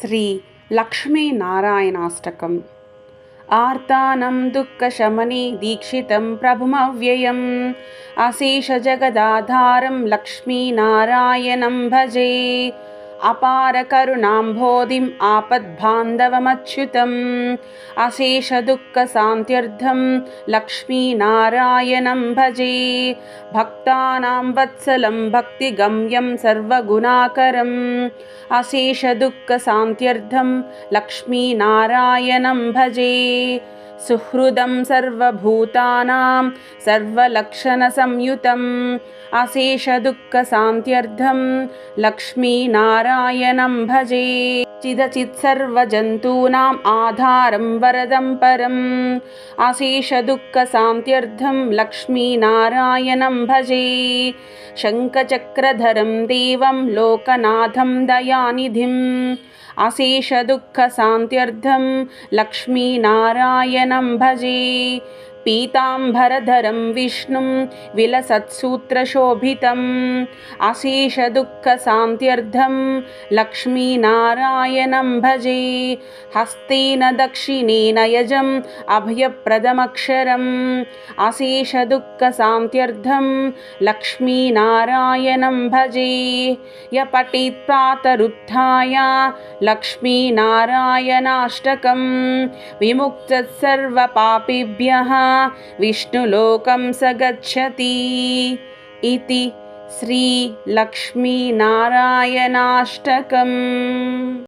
श्रीलक्ष्मीनारायणाष्टकम्। आर्तानं दुःखशमने दीक्षितं प्रभुमव्ययम्। अशेषजगदाधारं लक्ष्मीनारायणं भजे। अपारकरुणाम्भोधिम् आपद्बान्धवमच्युतम् अशेषदुःखशान्त्यर्थं लक्ष्मीनारायणं भजे। भक्तानां वत्सलं भक्तिगम्यं सर्वगुणाकरम् अशेषदुःखशान्त्यर्थं लक्ष्मीनारायणं भजे सुहृदं सर्वभूतानां सर्वलक्षणसंयुतम् अशेषदुःखशान्त्यर्थं लक्ष्मीनारायणं भजे। चिदचित् सर्वजन्तूनाम् आधारं वरदं परम् अशेषदुःखशान्त्यर्थं लक्ष्मीनारायणं भजे। शङ्खचक्रधरं देवं लोकनाथं दयानिधिम् अशेषदुःखशान्त्यर्थं लक्ष्मीनारायणं भजे। पीताम्बरधरं विष्णुं विलसत्सूत्रशोभितम् अशेषदुःखशान्त्यर्थं लक्ष्मीनारायणं भजे हस्तेन दक्षिणेन यजम् अभयप्रदमक्षरम् अशेषदुःखशान्त्यर्थं लक्ष्मीनारायणं भजे। य पठेत् प्रातरुत्थाय लक्ष्मीनारायणाष्टकं विमुक्तः सर्वपापेभ्यः विष्णुलोकं स गच्छति इति श्रीलक्ष्मीनारायणाष्टकम्